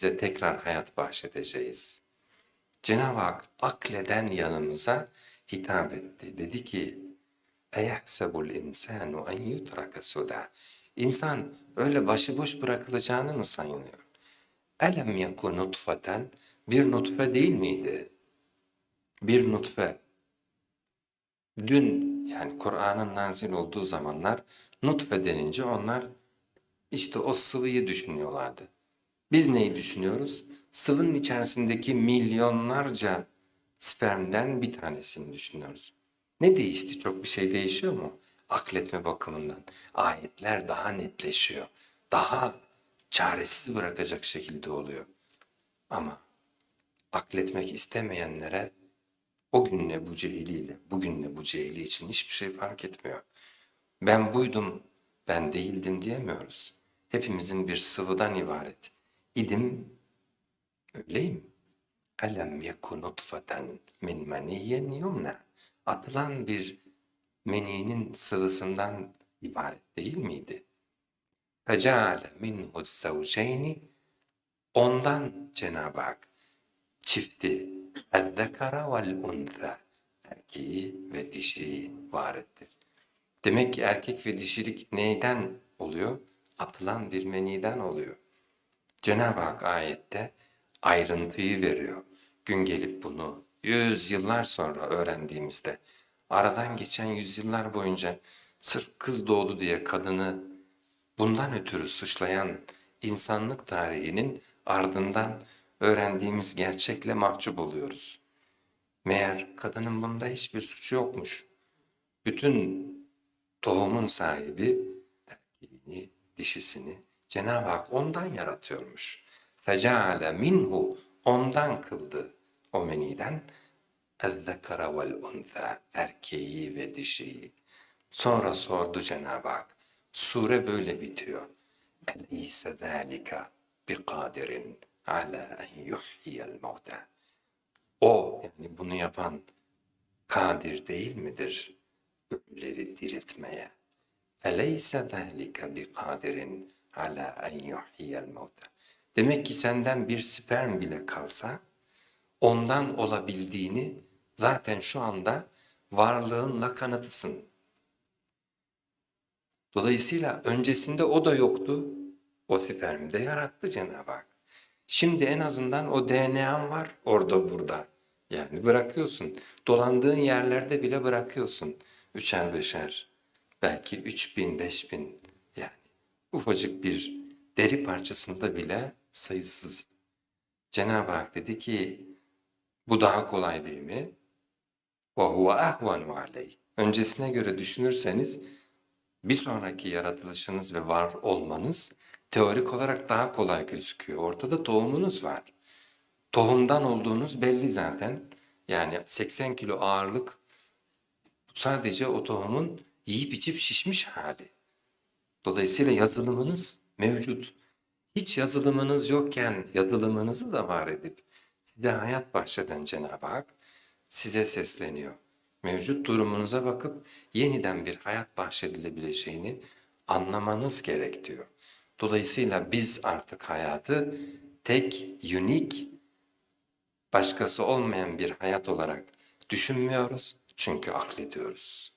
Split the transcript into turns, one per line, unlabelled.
size tekrar hayat bahşedeceğiz. Cenab-ı Hak akleden yanımıza hitap etti. Dedi ki, اَيَحْسَبُ الْاِنْسَانُ اَنْ يُتْرَكَ سُدَى İnsan öyle başıboş bırakılacağını mı sanıyor? Elem yeku nutfeten bir nutfe değil miydi? Bir nutfe. Dün yani Kur'an'ın nazil olduğu zamanlar nutfe denince onlar işte o sıvıyı düşünüyorlardı. Biz neyi düşünüyoruz? Sıvının içerisindeki milyonlarca spermden bir tanesini düşünüyoruz. Ne değişti? Çok bir şey değişiyor mu? Akletme bakımından. Ayetler daha netleşiyor. Daha çaresiz bırakacak şekilde oluyor. Ama akletmek istemeyenlere o günle bu cehiliyle, bugünle bu cehili için hiçbir şey fark etmiyor. Ben buydum, ben değildim diyemiyoruz. Hepimizin bir sıvıdan ibaret. İdim, öyleyim. Elem yeku nutfeten min meniyyen yumna. Atılan bir meninin sıvısından ibaret değil miydi? Feceale minhu zevceyni Ondan Cenab-ı Hak çifti el-zekara vel-untha erkeği ve dişiyi var etti. Demek ki erkek ve dişilik neyden oluyor? Atılan bir meniden oluyor. Cenab-ı Hak ayette ayrıntıyı veriyor. Gün gelip bunu yüz yıllar sonra öğrendiğimizde aradan geçen yüzyıllar boyunca sırf kız doğdu diye kadını bundan ötürü suçlayan insanlık tarihinin ardından öğrendiğimiz gerçekle mahcup oluyoruz. Meğer kadının bunda hiçbir suçu yokmuş. Bütün tohumun sahibi erkeğini, dişisini Cenab-ı Hak ondan yaratıyormuş. Feceale minhu ondan kıldı o meniden untha erkeği ve dişiyi. Sonra sordu Cenab-ı Hak. Sure böyle bitiyor. Eleyse zâlika biqadirin ala en yuhyiyel mevta. O yani bunu yapan kadir değil midir ölüleri diriltmeye? Eleyse zâlika biqadirin ala en yuhyiyel mevta. Demek ki senden bir sperm bile kalsa ondan olabildiğini zaten şu anda varlığınla kanıtısın. Dolayısıyla öncesinde o da yoktu. O spermi de yarattı Cenab-ı Hak. Şimdi en azından o DNA'n var orada burada. Yani bırakıyorsun. Dolandığın yerlerde bile bırakıyorsun. Üçer beşer. Belki üç bin, beş bin. Yani ufacık bir deri parçasında bile sayısız. Cenab-ı Hak dedi ki bu daha kolay değil mi? وَهُوَ اَهْوَنُ عَلَيْهِ Öncesine göre düşünürseniz bir sonraki yaratılışınız ve var olmanız teorik olarak daha kolay gözüküyor. Ortada tohumunuz var. Tohumdan olduğunuz belli zaten. Yani 80 kilo ağırlık sadece o tohumun yiyip içip şişmiş hali. Dolayısıyla yazılımınız mevcut. Hiç yazılımınız yokken yazılımınızı da var edip size hayat bahşeden Cenab-ı Hak size sesleniyor. Mevcut durumunuza bakıp yeniden bir hayat bahşedilebileceğini anlamanız gerek diyor. Dolayısıyla biz artık hayatı tek, unik, başkası olmayan bir hayat olarak düşünmüyoruz çünkü aklediyoruz.